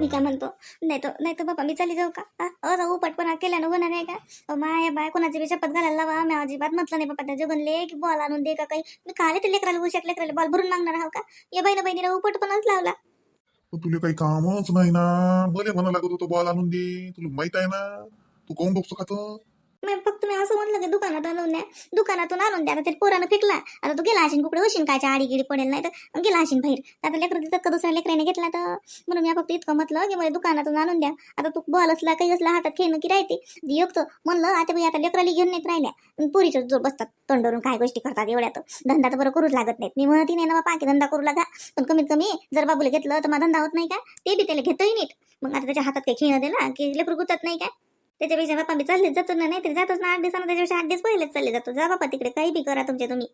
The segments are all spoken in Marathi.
मी काय म्हणतो नाही तर नाही तर बाबा मी चाली जाऊ का? अ असं केल्या केल्यानं होणार नाही का? माय बाय कोणाची बी शपथ घालायला लावा मी अजिबात म्हटलं नाही बाबा त्याचे जगनले की बॉल आणून दे का काही? मी काले ते लेकराला उशाक लेकराला बॉल भरून मागणार आहो का? या बहिणी बहिणीला उपटपणाच लावला. तुला काही कामच नाही ना. भले म्हणा लागत होतो बॉल आणून दे. तुला माहीत आहे ना? तू कोण बघतो खातं मग फक्त मी असं म्हणलं की दुकानात आणून द्या. दुकानातून आणून द्या. आता ते पोरानं फेकला. आता तू गेला असेल कुकडे होशील कायच्या आडी गिडी पडेल नाही तर. गेला असेल बाहेर. आता लेकर देतात का दुसऱ्या लेकराने घेतला तर. म्हणून मी फक्त इतकं म्हटलं की मला दुकानातून आणून द्या. आता तू बॉल असला काही असला हातात खेळणं की राहते. योगतो म्हणलं आता मी आता लेकराला घेऊन नाहीत राहिल्या. पोरीच्या जोर बसतात. तोंडवरून काय गोष्टी करतात एवढ्यात. धंदा तर बरं करूच लागत नाहीत. मी म्हणती नाही ना बापा की धंदा करू लागा. पण कमीत कमी जर बाबूला घेतलं तर माझा धंदा होत नाही का? ते बी त्याला घेतोही नाहीत. मग आता त्याच्या हातात काही खेळणं दिला की लेकरू गुतत नाही का? त्याच्यापेक्षा बाप्पा मी चालले जातो ना नाहीतरी जातोच ना. आठ दिवसानं त्याच्यापेक्षा आठ दिवस पहिलेच चालले जातो जा बाप्पा तिकडे काही बी करा तुमच्या तुम्ही.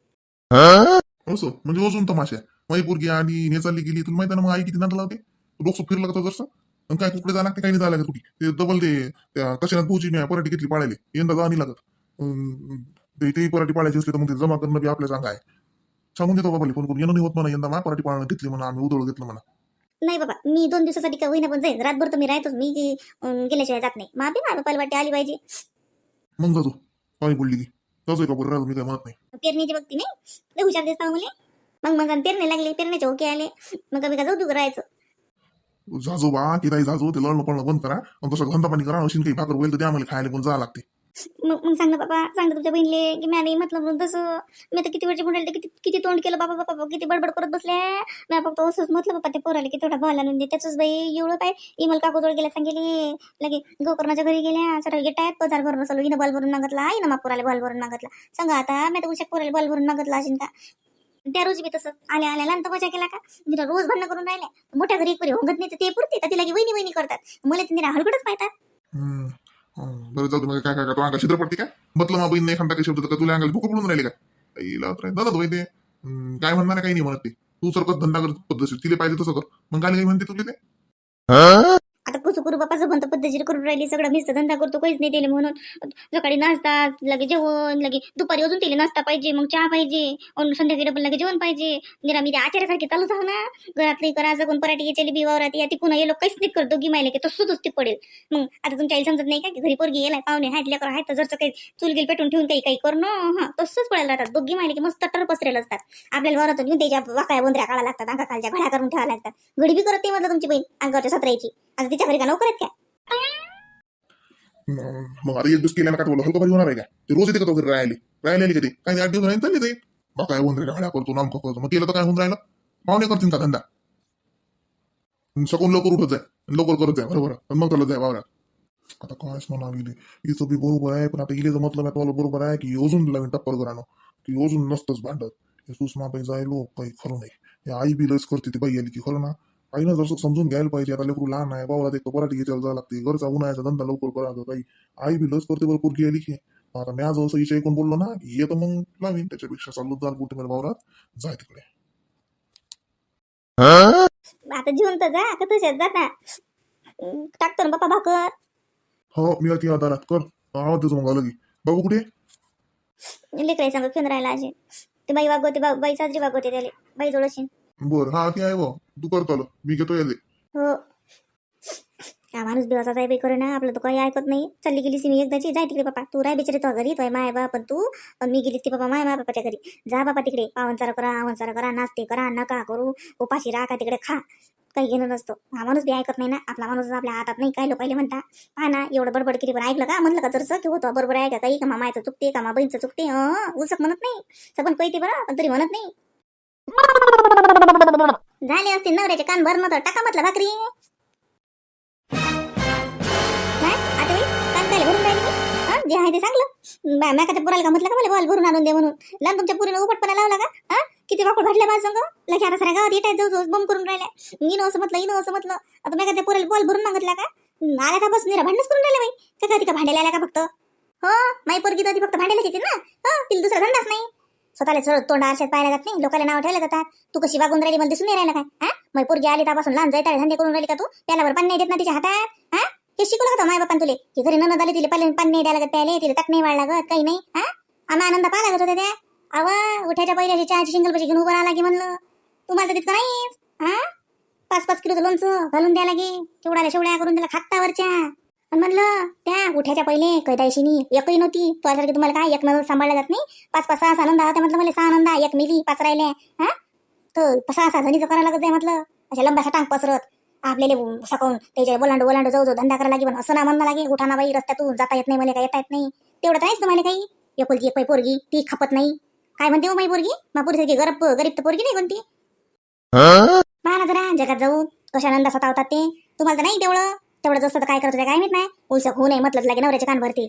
असं? म्हणजे अजून तमाशा. माझी पोरगी आणि हे चालली गेली तुला माहिती ना मग आई किती नांद लावते? डोकं फिरलं लागतो जसं आणि काय कुकडे जाणार ते काही नाही झालं तुटी ते डबल ते त्या कशाला मी पराठी घेतली पाळायला? यंदा जा नाही लागत. ते पराठी पाळायची असली तर मग ते जमा करणं बी आपल्या सांगा आहे. सांगून देतो बाबाले फोन करून येणं नाही होत म्हणा यंदा मा पराठी पाळणं घेतली म्हणा आम्ही उदळ घेतलं म्हणा. नाही बाबा मी दोन दिवसासाठी का होईना पण जाईन. रातभर तर मी राहतोच. मी अं, गेल्याशिवाय जात नाही. माफी माझ्या बापाला वाटते आली पाहिजे. मग जातो. पाणी बोलली की. जातो का बरं? राहतो मी काय म्हणत नाही. पेरणीची बघती नाही? लय हुशार दिसता हो मुले. मग मग आणि पेरणे लागले पेरण्याचे ओके आले. मग कमी का जाऊ तू राहायचं? जाजो बा नाही जाजो ते लढणं पळणं बंद करा. आणि तसं धंदा पाणी करा अशी काही भाकर होईल तर ते आम्हाला खायला पण जावं लागते. मग मग सांग ना बाबा सांग ना तुमच्या बहिणीले की मॅने नाही म्हटलं म्हणून तसं. मी तर किती वेळची म्हणाले किती किती तोंड केलं बाबा बाबा किती बडबड करत बसले ना फक्त असंच म्हटलं बाबा ते पोराले की थोडा बॉल आणून दे. त्याच बाई एवढं काय इमल काकूजवळ गेल्या सांगेली. लगे गोकर्णाच्या घरी गेल्या सर टायत पजार भरून बसलो. हिनं बॉल भरून मागतला आई ना मग पोराला बॉल भरून मागतला. सांगा आता मी तर उशा पोराला बॉल भरून मागतला असेल का? त्या रोजी बी तसं. आल्या आल्या लहान मजा केला का? तिला रोज भांडणं करून राहिल्या. मोठ्या घरी एक होंगत नाही तर ते पुरते का तिला की वहिनी वहिनी करतात? मला तिने हलगडच पाहतात. बरं जाऊ तुम्हाला काय काय काय, तो अंगा छिद्र पडते काय म्हटलं मा बहीण नाही खांदा काही शब्द का तुला अंगाला भूक पडून राहिले का? पहिला तर दादा तो ते काय म्हणणार नाही काही नाही म्हणत ते. तू सर कसं धंदा करत पद्धतशीर. तिला पाहिजे तसं कर. मग काय काही म्हणते तुला ते? कसं करू बापाचं म्हणतो पद्धतशीर करून राहिली सगळं मिस्त धंदा करतो काहीच नाही दिले म्हणून. सकाळी नाश्ता लगे जेवण लगे दुपारी अजून तिला नाश्ता पाहिजे मग चहा पाहिजे संध्याकाळी डबल लगे जेवण पाहिजे. निरामी मी आचार्यासारखे चालूच आहे ना. घरातली करायचं कोण पराठी गेचेली बी या तिकून हे लोक काहीच नाही करतो की मायले की तसंच ती पडेल. मग आता तुमच्या आई समजत नाही का की घरी पोरगी गेलाय पाहुणे हात करा आहेत तर जरचं काही चूल गेल पेटून ठेवून काही काही करणं हा तसंच पडायला राहतात. दोघी मायले की मस्त टर पसरेल असतात. आपल्याला वरातून येऊन त्याच्या वाकाया बंदऱ्या काढा लागतात अंगा खालच्या घड्या करून ठेवा लागतात. घडी बी करत ते म्हटलं तुमची बहीण अंगावरच्या सत्रायची. आता तिच्या घरी का नोकर आहेत काय मग आता एक दिवस केल्यानं काय बोललं हलका भारी होणार आहे का? ते रोज येते का तो घरी राहिले? राहिले कधी? ते काही आठ दिवस राहील चालले ते. मग काय होऊन राहिलं? हळ्या करतो नामक करतो. मग केलं तर काय होऊन राहिलं? पाहुणे करतील का धंदा? सकून लवकर उठत जाय. लवकर करत जाय बरोबर? पण मग त्याला जाय वावरात. आता कायच म्हणा गेले हिचं बी बरोबर आहे पण आता इले जमतलं नाही तुम्हाला बरोबर आहे की अजून लावीन टप्पर करानो की अजून नसतंच भांडत. हे सुषमा बाई जायलो काही खरं नाही. हे आई बी लस करते ती बाई आली की खरं ना? आईनं जसं समजून घ्यायला पाहिजे. आता लेकरू लहान आहे बाबा एक पराठी घ्यायला जावं लागते. घरचा उन्हाळ्याचा धंदा लवकर करायचा काही आई बी लस करते बरोबर पोरगी आली की. आता मी आज असं हिच्या ऐकून बोललो ना की येतं मग लावीन. त्याच्यापेक्षा चालू जाल कुठे मला वावरात. जाय तिकडे. आता जेवण तर जा का तसेच जाता. टाकतो ना बापा भाकर. हो मी ती आधारात कर. आवाज देतो मग लगी बाबू कुठे? लेकराई सांगत फिरून राहिला असे ते बाई वागवते बाई साजरी वागवते त्याले. बाई जोडशीन बर हा ती आहे तू करतो आलं मी घेतो याले. हो. हा माणूस दिवसाचा आहे बाई करे ना. आपलं तर काही ऐकत नाही. चालली गेलीस मी एकदाची. जाय तिकडे बापा तू राय बिचारे तो घरी. तो माय बाप पण तू. आणि मी गेलीस की बाबा माय माय बापाच्या घरी. जा बापा तिकडे. पावनचारा करा आवनचारा करा. नाश्ते करा नका करू. उपाशी राहा का तिकडे खा. काही घेणं नसतो. हा माणूस बी ऐकत नाही ना. आपला माणूस आपल्या हातात नाही काय लोकायले म्हणता पहा ना एवढं बडबड केली पण ऐकलं का? म्हणलं का जरसं की होतं. बरोबर आहे का? काही का मामायचं चुकते का? मा बहीणचं चुकते? उचक उलसक म्हणत नाही. सबन कळते बरं. पण तरी म्हणत नाही. झाले असतील नवऱ्याचे कान भरणं तर टाका म्हटलं भाकरी. आता कान काय भरून राहिली मी? हं? जे आहे ते सांगलं. बा मॅ का पुराला का म्हटलं का मला बॉल भरून आणून दे म्हणून? लहान तुमच्या पुरीनं उपटपणा लावला का? हा? किती वाकूड भाटल्या माझ संग? लगे आता साऱ्या गावात येटाय जाऊ जाऊ बंद करून राहिल्या. इनो असं म्हटलं इनो असं म्हटलं. आता मी का त्या पुराला बॉल भरून मागितला का? आला का बस? निरा भांडणच करून राहिल्या बाई. का का तिका भांडायला आल्या का फक्त? हो? माई पोरगी तर ती फक्त भांडायला येते ना? हा? तिला दुसरा धंदाच नाही. स्वतःला सरळ तोंड आरशात पाहायला जात नाही लोकांना नाव ठेवलं जातात. तू कशी वागून राहिली मला दिसून नाही राहिलं काय? हा? मग पोरगी आली त्यापासून लहान जायताळे धंदे करून राहिली का तू? त्याला बरं पाणी नाही देत ना तिच्या हातात. हा? हे शिकवलं का माय बापान तुले. की घरी ननद आली तिला पाणी पाणी नाही द्यायला लागत प्याले तिला तक नाही वाढ लागत काही नाही. हा? आम्हा आनंद पाहा लागत होते त्या. आवा उठायच्या पहिल्या चहाची शिंगल पैसे घेऊन उभं राहा लागे म्हणलं. तुम्हाला तर तितकं नाहीच. हा? पाच पाच किलोचं लोणचं घालून द्या लागे केवढ्याला शेवड्या करून त्याला खात्तावरच्या आणि म्हणलं त्या उठायच्या पहिले कैदायशीनी एकही नव्हती. तुझ्यासारखी तुम्हाला काय एक नजर सांभाळल्या जात नाही? पाच पाच सहा सहा नंदा होत्या म्हटलं मला सहा नंदा एक मिली पाच राहिल्या हा? तर सहा सहा जणीचं करायला लागत जाय म्हटलं. अशा लंब्या टांग पसरत आपल्याला सकाळून त्याच्या बोलांडू बोलांडू जाऊ जाऊ धंदा करायला लागे पण असं ना म्हणणं लागे उठाना बाई रस्त्यातून जाता येत नाही मला काय येता येत नाही. तेवढं नाहीच तुम्हाला काही. एकुलती एक पोरगी ती खपत नाही. काय म्हणते हो माई पोरगी? मा पोरगी गरीब गरीब तर पोरगी नाही कोणती? ना जरा जगात जाऊ. कशा नंदा सतावतात ते. तुम्हाला तर नाही तेवढं तेवढं जसं तर काय करत होते काय माहीत नाही. उलसक होऊ नये म्हटलं लागे नवऱ्याच्या कान भरते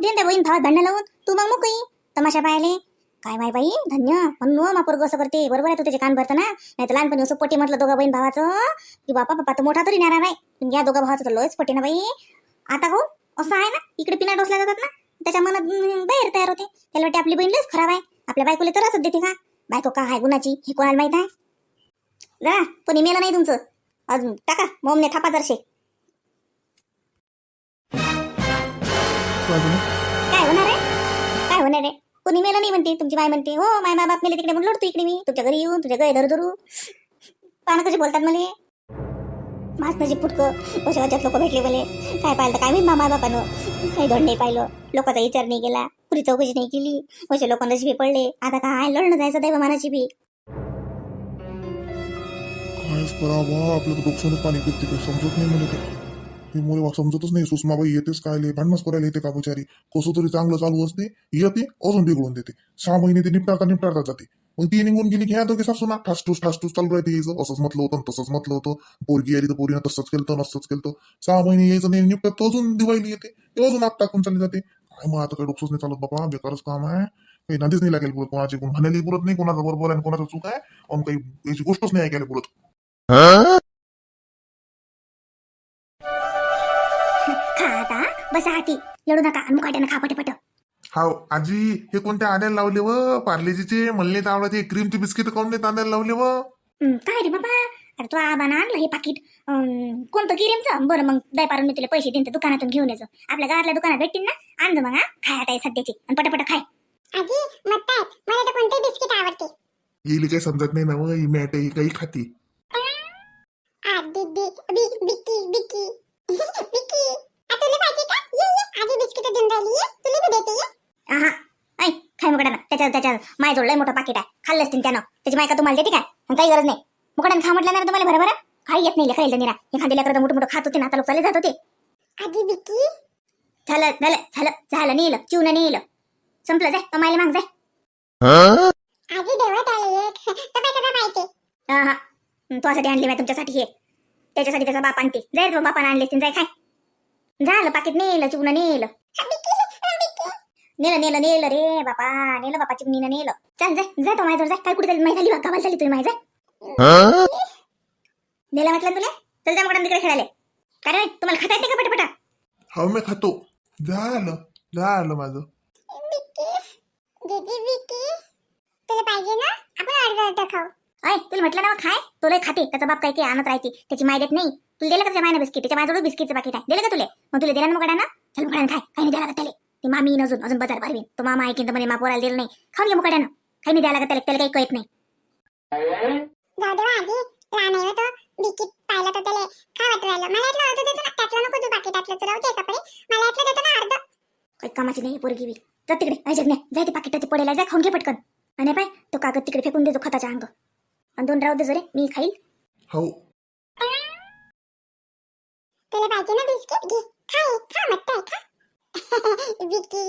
दिन त्या बहीण भावात भांडणं लावून. तू मग मुकई तमाशा पाहिले. काय माय बाई? धन्य. म्हणून हो, असं करते. बरोबर आहे तू त्याचे कान भरतं ना? नाही तर लहानपणी असं पोटी म्हटलं दोघा बहीण भावाचं. की बापा बापा तर मोठा तरी नारा नाही या दोघा भावाचं तर लोयच पोटी ना बाई. आता हो असं आहे ना? इकडे पिना डोसल्या जातात ना? त्याच्या मनात बाहेर तयार होते. त्याला वाटते आपली बहीण लयच खराब आहे. आपल्या बायकोला तर असत देते का? बायको का आहे गुणाची हे कोणाला माहीत आहे? जरा कोणी मेलं नाही तुमचं. अजून टाका मोमने थापा जरशे. काय झालं? काय होणार आहे? काय होणार आहे? कोणी मेलं नाही म्हणते तुमची माय म्हणते हो माय मा बाप मेले तिकडे म्हणून लढतो इकडे मी. तुमच्या घरी येऊन तुझ्या गळे धरू धरू. पानं कशी बोलतात मला? मासनाची फुटकं कशा वाच्यात लोक भेटले मले. काय पाहिलं तर काय मी मामा बापानं? काही धड नाही पाहिलं. लोकांचा विचार नाही केला. पुरी चौकशी नाही केली. असे लोकांना बी पडले. आता काय लढणं जायचं दैव मानाची बी. कायच करावं आपलं तर डोक्यानं पाणी समजत नाही मला ते समजतच नाही. सुषमाबाई येतेच काय भांडणच करायला येते का बिचारी? कसं तरी चांगलं चालू असते येते अजून बिघडून देते. सहा महिने ते निपटारता निपटारता जाते. मग ती निघून गेली की ह्या दोघे सासू ना ठासठूस ठासठूस चालू राहते यायचं असंच म्हटलं होतं तसंच म्हटलं होतं. पोरगी आली तर पोरीनं तसंच केलं नसंच केलं सहा महिने यायचं नाही निपटत अजून दिवाळी येते. ते अजून आत टाकून चालली जाते. काय मग आता काही डोकंच नाही चालत बाबा बेकारच काम आहे. काही नादीच नाही लागेल पुरत कोणाची कोण म्हणायला पुरत नाही कोणाचा बरोबर आहे आणि कोणाचा चूक आहे. आणि काही याची गोष्टच नाही ऐकायला पुरत. बसा हाती. लढू नका. आणि मुकाट्यानं खा पटपट. हाव आजी हे कोणत्या आणायला लावले व? पार्लेजीचे मल्ले आवडाचे क्रीमचे बिस्किट काऊन देत आणायला लावले व. हं, काय रे बाबा? अरे तू आबानं आणलं हे पाकिट. अं, कोणतं गिरीमचं बरं मग दय पारून मी तुला पैसे देईन ते दुकानातून घेऊन यायचं आपल्या गावातल्या दुकानात भेटतील ना? आणजो मग हा. खाय आता हे सध्याची. आणि पटापट खाय. आजी मत मला तर कोणते बिस्किट आवडते येईल काही समजत नाही ना व ही मॅट ही काही खाती आजी बी बी बिकी बिकी बिकी आ, तुला पाहिजे का ये ये आजी बिस्किट देऊन राहिली ये तुला बी देते ये आहा ऐ खाय मुकड्यानं त्याच्या त्याच्या माय जोड लय मोठं पाकिट आहे. खाल्लं असतील त्यानं. त्याची मायका तुम्हाला देते काय? काही गरज नाही. मुकड्यानं खा म्हटलं ना तुम्हाला बरोबर काही येत नाही लेकरायला निरा. एखादी लेकरं मोठं मोठं खात होते ना आता लोक चालले जात होते. बिकी झालं झालं झालं झालं नेलं चिवनं नेलं. संपलं जाय कमायला माग जाय. देवत आले काय हा तुझ्यासाठी आणली मी तुमच्यासाठी हे. त्याच्यासाठी त्याचा बाप आणते. जाय तो बापानं आणले जाय खाय. झालं पाकिट नेलं चिवनं नेलं. नेलं नेलं नेलं रे बापा. नेलं बापा चिमणीनं नेलं. चल जाय जाय तो माझ्यावर जाय काय कुठे झाली? माहिती झाली बा गावाला झाली तुम्ही माझ्या नेलं म्हटलं तुला? चल जा मग तिकडे खेळाले काय रे तुम्हाला खाता येते का पटापटा? हो मी खातो. झालं झालं माझं. बिकी दीदी बिकी तुला पाहिजे ना? आपण अर्धा अर्धा खाऊ. अय तुला म्हटलं ना मग खाय. तो लय खाते. त्याचा बाप काय काय आणत राहते. त्याची माय देत नाही. तुला दिलं का त्याच्या मायना बिस्किट? त्याच्या माझ्याजवळ बिस्किटचं पाकिट आहे. दिलं का तुला? मग तुला दिला ना मग ना चल मुकड्यानं खाय. काही नाही द्यायला का त्याला. ती मामी येईन अजून अजून बाजार भरवीन. तो मामा ऐकीन तर म्हणे मा पोराला दिलं नाही. खाऊन घे मुकड्यानं काही नाही द्यायला का त्याला त्याला काही कळत नाही. जाऊ दे बा आजी. लहान आहे तो. बिकी पाहिलं तर त्याला काय वाटू राहिलं. मला यातलं अर्ध देतो ना. त्यातलं नको तू बाकी त्यातलं राहू दे कपडे मला यातलं देतो ना अर्ध. काही कामाची नाही पोरगी बी. जा तिकडे. नाही जाय ते पडेला जा खाऊन घे पटकन. आणि पाय तो कागद तिकडे फेकून देतो खताच्या अंग. आणि दोन राहू दे जरे. मी खाईल. हो. तुला पाहिजे ना बिस्किट? घे. खा हे, खा मत आहे खा. बिकी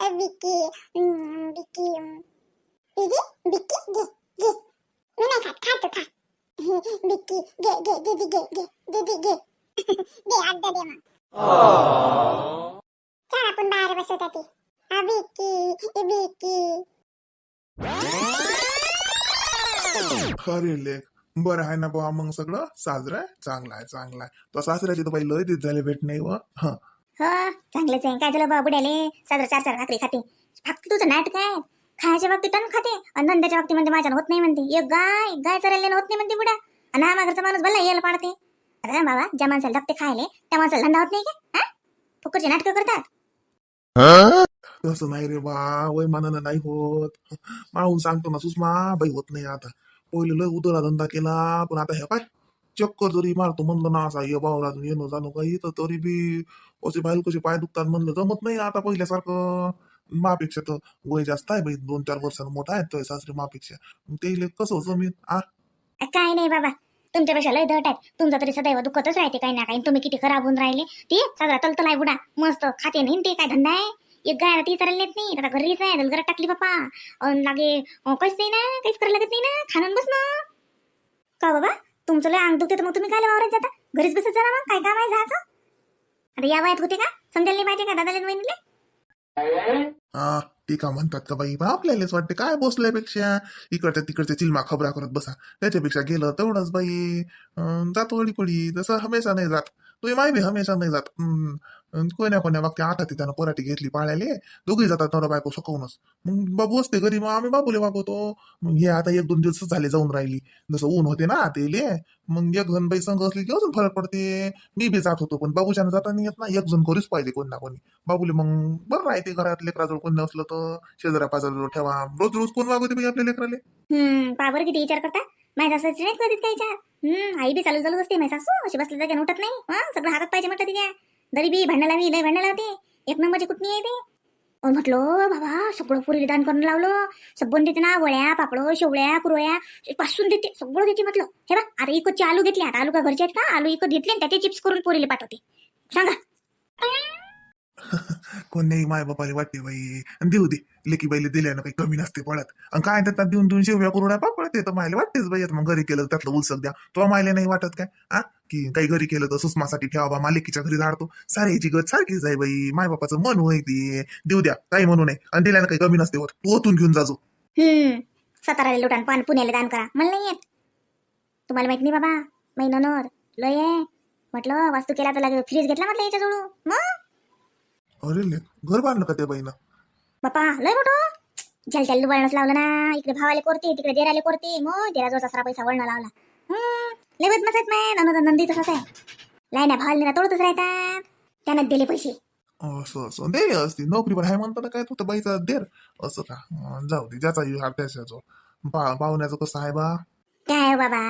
अ, बिकी दीदी बिकी घे घे मी नाही खात खा तू खा बिकी घे घे दीदी घे घे दीदी घे दे अर्धा दे मग चल आपण बाहेर बसत होती हा बिकी ए, बिकी अरे लेख बरं आहे ना बुवा मग सगळं साजरं आहे चांगलं आहे चांगला आहे तो सासऱ्याची तर बाई लय दिस झाले भेट नाही व हा हो चांगलंच आहे. काय झालं बा बुड्याले? साजरा चार चार भाकरी खाते. फक्त तुझं नाटक आहे. खायच्या बाबतीत टन खाते आणि धंद्याच्या बाबतीत म्हणते माझ्या होत नाही म्हणते. एक गाय गाय चरायला होत नाही म्हणते बुडा आणि हा घरचा माणूस भला यायला पाडते. अरे बाबा ज्या माणसाला धक्ते खायले त्या माणसाला धंदा होत नाही का? हा? फुकटचे नाटकं करतात. तसं नाही रे बा वय मानानं नाही होत. माळून सांगतो ना सुषमा बाई होत नाही आता. पहिले लय उदरा धंदा केला पण आता हे काय चक्कर जरी मारतो म्हणलं ना असा ये वावरातून येणं जाणं काही तर तरी बी असे बाहेर कसे पाय दुखतात म्हणलं जमत नाही आता पहिल्यासारखं. मापेक्षा तर वय जास्त आहे बाई दोन चार वर्षांना मोठा आहे तो सासरी मापेक्षा. ते कसं जमीन आ? काय नाही बाबा. तुमच्यापेक्षा लय धट आहेत. तुमचं तरी सदैव दुखतच राहते काही ना काही. तुम्ही किती खराब होऊन राहिले. ते सगळा तलतल आहे बुडा. मस्त खाते नाही ते काय धंदा आहे? एक गाय ती करायला नेत नाही. आता घरीच आहे घरात टाकली बापा. अन लागे अं, काहीच नाही ना काहीच करायला लागत नाही ना. खाणून बस ना का बाबा? तुमचं लय अंग दुखते तर मग तुम्ही काय वावरात जाता? घरीच बसत जा ना मग काय काम आहे जायचं? आता या वयात होते का? समजायला नाही पाहिजे का दादाला वहिनीले? हा ते का म्हणतात का बाई? पण आपल्यालाच वाटते काय बसल्यापेक्षा? इकडच्या तिकडच्या चिलमा खबरा करत बसा. त्याच्यापेक्षा गेलं तेवढंच बाई. अं, जातो वडी पडी तसं हमेशा नाही जात. तुम्ही माहिती हमेशा नाही जात. हम्म, अं, कोण्या कोण्या आता ती त्यानं पराठी घेतली पाळ्याले दोघी जातात नवरा बायको सकवूनच मग बाबू असते घरी मग आम्ही बाबूले वागवतो. मग हे आता एक दोन दिवस झाले जाऊन राहिली. जसं ऊन होते ना तेले मग एक जण बाई संघ असली की अजून फरक पडते. मी बी जात होतो पण बाबूच्यानं जाता नाही येत ना एक जण करूच पाहिजे कोण ना कोणी. बाबूले मग बरं राहते घरात लेकराजवळ कोण नसलं तर. शेजारा पाजाजवळ ठेवा. रोज रोज कोण वागवते बाई आपल्या लेकराले? हम्म. पावर किती विचार करता? माझ्या सासूची नाहीत कधीच काय हम्म आई बी चालू चालू असते. माझ्या सासू अशी बसली जागे उठत नाही. हा सगळं हातात पाहिजे म्हटलं तिच्या दरी बी भांडायला मी लय भांडायला होते एक नंबरची कुठणी आहे ते? अहो, म्हटलं बाबा सगळं पुरीला दान करून लावलं. सबन देते ना वळ्या पापडं शेवळ्या कुरवळ्या. पासून देते सगळं देते म्हटलं. हे बा आता इकडचे आलू घेतले. आता आलू का घरचे आहेत का? आलू इकत घेतले आणि त्याचे चिप्स करून पोरीला पाठवते. सांगा. कोण नाही माय बापाला वाटते बाई. आणि देऊ दे. लेकी बाईले दिल्यानं काही कमी नसते पडत आणि काय त्यात देऊन देऊन शेवया कुरड्या पापड तर मायला वाटतेच बाई आता मग घरी केलं त्यातलं उलसक द्या. तो मायला नाही वाटत काय? आ? की काही घरी केलं तर सुषमासाठी ठेवा बा मालिकीच्या घरी झाडतो. साऱ्याची गत सारखीच आहे बाई. माय बापाचं मन होय ते. देऊ द्या. काही म्हणू नये. आणि दिल्यानं काही कमी नसते वर तू ओतून घेऊन जाजो हम्म. सताराला लुटान पान पुण्याला दान करा. मला नाही येत. तुम्हाला माहीत नाही बाबा. मै ननद लय आहे. म्हटलं वास्तू केला तर लागे फ्रीज घेतला म्हटलं याच्याजवळून. मग? अरे ले घर बांधलं का त्या बाईनं? बापा लय मोठं. झल झल वळणच लावलं ना इकडे भावाले करते तिकडे देराले करते. मग देरा जो सारा पैसा वळण लावला. हम्म लय बदमाश आहेत नंदी तसंच आहे. लाय ना भावाला ना तोडतच राहतात. त्यानं दिले पैसे. असं असं. दे असती नोकरी पण आहे म्हणताना काय तू तर बाईचा देर. असं का? अं, जाऊ दे ज्याचा हार त्याच्याजवळ. पा पाहुण्याचं कसं आहे बा? काय हो बाबा?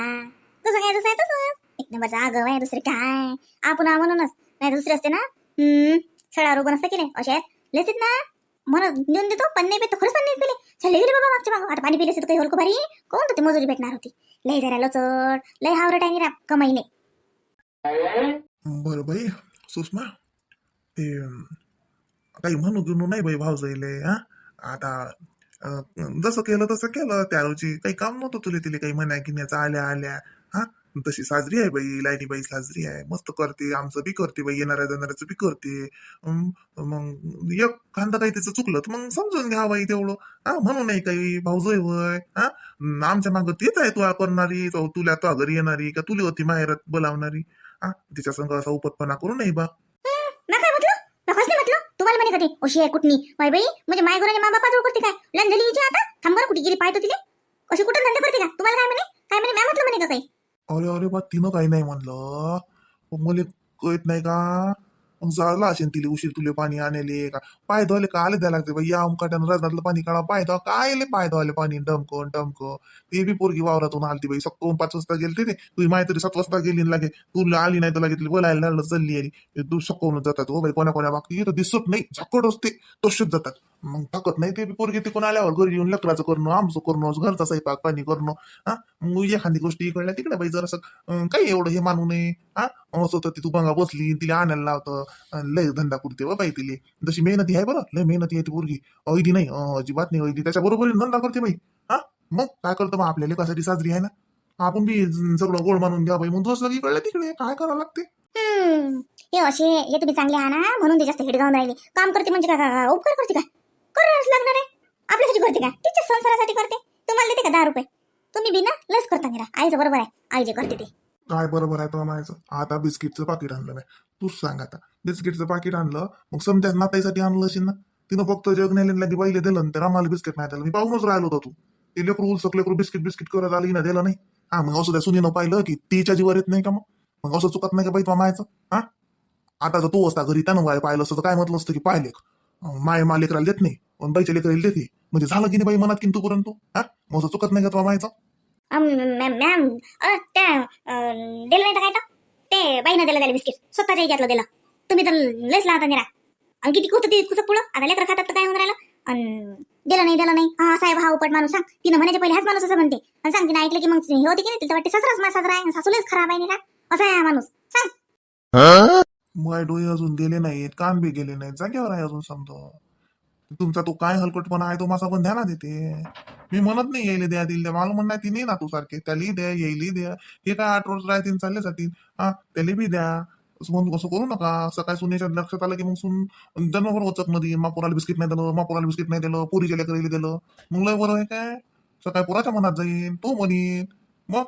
कसं काय तसं आहे तसंच. एक नंबरचा आगव आहे दुसरे काय? आपण हा म्हणूनच. नाही दुसरे असते ना? हम्म. सडा रोग नसतं केले. असे आहेत. लेसीत ना? म्हणून देऊन देतो पण नाही पेतो खरंच पण नाही दिले चल गेले बाबा मागच्या मागं. आता पाणी पिले तर काही हलको भारी. कोण तर ते मजुरी भेटणार होती. लय जरा लचड लय हावरट आहे रा कमाई नाही. बरं बाई सुषमा ते काही म्हणू गिनू नाही बाई भाऊ जाईले हा? आता जसं केलं तसं केलं त्या रोजी. काही काम नव्हतं तुला तिला काही म्हणा गिन्याचं आल्या आल्या हा? तशी साजरी आहे बाई लाईनी बाई साजरी आहे. मस्त करते आमचं बी करते बाई येणाऱ्या जाणाऱ्याचं बी करते. मग एक खांदा काही त्याचं चुकलं तर मग समजून घ्या बाई तेवढं. हा म्हणू नाही काही भाऊजोय वय. हा? आमच्या मागं तेच आहे तू करणारी तुला तो घरी येणारी का तुला होती माहेरात बोलावणारी? हा तिच्या संग असा उपटपणा करू नाही बा. काय म्हटलं? म्हटलं? तुम्हाला म्हणे कधी अशी आहे कुठनी? माय बाई म्हणजे माय गोराने मा बापाजवळ करते काय? लंजली हिची आता? थांबर कुठे गेली पाहतो तिले? अशी कुठं धंदे करते का? तुम्हाला काय म्हणे? काय म्हणे? मॅम म्हटलं म्हणे का काही? अरे अरे बा तिनं काही नाही म्हणलं. मग मला कळत नाही का? मग झाला असेल तिला उशीर तुले पाणी आणले का? पाय धुवाले का आले द्यायला लागते बाई या उमकाट्यानं रजनातलं पाणी काढा. पाय धुवा काय आले पाय धुवायला पाणी? डमकं डमकं ते बी पोरगी वावरातून आलती बाई. सक्कून पाच वाजता गेलते ते. तुझी माहिती तरी सात वाजता गेली लागे. तुला आली नाही तर लागे तुला बोलायला लागलं चालली आली. तू सकाळून जातात हो बाई? कोणा कोणा बाकी दिसत नाही. झकड असते. तसेच जातात. मग थकत नाही ते बी पोरगी तिकडून आल्यावर घरी येऊन लकडाचं करणं आमचं करणं घरचा स्वयंपाक पाणी करणं हा? मग एखादी गोष्टी इकडल्या तिकडे बाई जरासं असं काही एवढं हे मानू नये हा? असं तर ती तू बंगा बसली तिला आणायला लावतं लय धंदा कुडते बा बाई तिले. जशी मेहनती आहे बरं लय मेहनती आहे ती पोरगी. ऐदी नाही अजिबात नाही ऐदी त्याच्याबरोबर धंदा करते बाई हा? मग काय करतो मग आपल्या लेखासाठी साजरी आहे ना? आपण बी सगळं गोड मानून घ्या बाई मग दुसरं इकडल्या तिकडे काय करावं लागते? हे असे हे तुम्ही चांगले आहा ना म्हणून ते जास्त हिडगावून राहिले. काम करते म्हणजे काय उपकार करते काय करावंच लागणार आहे. आपल्यासाठी करते का? तिच्या संसारासाठी करते. तुम्हाला देते का दहा रुपये? तुम्ही बिना लस करता निरा. आईचं बरोबर आहे. आई जे करते ते. काय बरोबर आहे तुला माहिती आता बिस्किटचं पाकिट आणलं नाही तूच सांग आता. बिस्किटचं पाकिट आणलं मग समजा नाताईसाठी आणलं असेल ना तिनं फक्त जग नेले लगे बाईले दिलं तर आम्हाला बिस्किट नाही दिलं. मी पाहूनच राहिलो होतो तू. ते लेकरू उलसक लेकरू बिस्किट बिस्किट करत आली ना दिलं नाही. हा मग असं त्या सुनीनं पाहिलं की तिच्या जीवर येत नाही का मग? मग असं चुकत नाही का बाई तुला मायचं हा? आता जर तू असता घरी त्यानं बाय पाहिलं असतं तर काय म्हटलं असतं की पाहिले माय मा लेकराला देत नाही. पण बाईच्या लेकराला देते म्हणजे झालं की नाही बाई मनात किंतू पर्यंत हा? मग असं चुकत नाही का तुला मॅम मॅम अ, त्या अं, दिलं नाही तर काय तर? ते बाईनं दिलं त्याला बिस्किट. स्वतःच्या याच्यातलं दिलं. तुम्ही तर लयच लावता निरा आणि किती होतं ते? कुसं पुढं? आता लेकर खातात तर काय होऊन राहिलं? अन दिलं नाही दिलं नाही. हा साहेब हा उपट माणूस सांग तिनं म्हणायचे पहिले हाच माणूस असं म्हणते. आणि सांग तिने ऐकलं की मग हे होते की नाही? तिला वाटते सासराच माझा सासरा आहे. सासूलेच खराब आहे निरा असा आहे हा माणूस. सांग. माय डोळे अजून गेले नाहीत कान बी गेले नाहीत. जागेवर आहे अजून समजा तुमचा तो काय हलकटपणा आहे तो माझा पण ध्यानात येते. मी म्हणत नाही येईल द्या दिल द्या. मला म्हणणार ती नाही ना तू सारखे त्याला द्या येईल द्या. हे काय आठ रोज राहतील चालले जातील. हा त्याला बी द्या. असं म्हणून असं करू नका. सकाळी सुनेच्या लक्षात आलं की मग सुन जन्मभर वचकमध्ये मापोराला बिस्किट नाही दिलं मापुराला बिस्किट नाही दिलं पुरीच्या लेकरीला दिलं. मग लय बरं आहे काय? सकाळी पोराच्या मनात जाईन तो म्हणीन. मग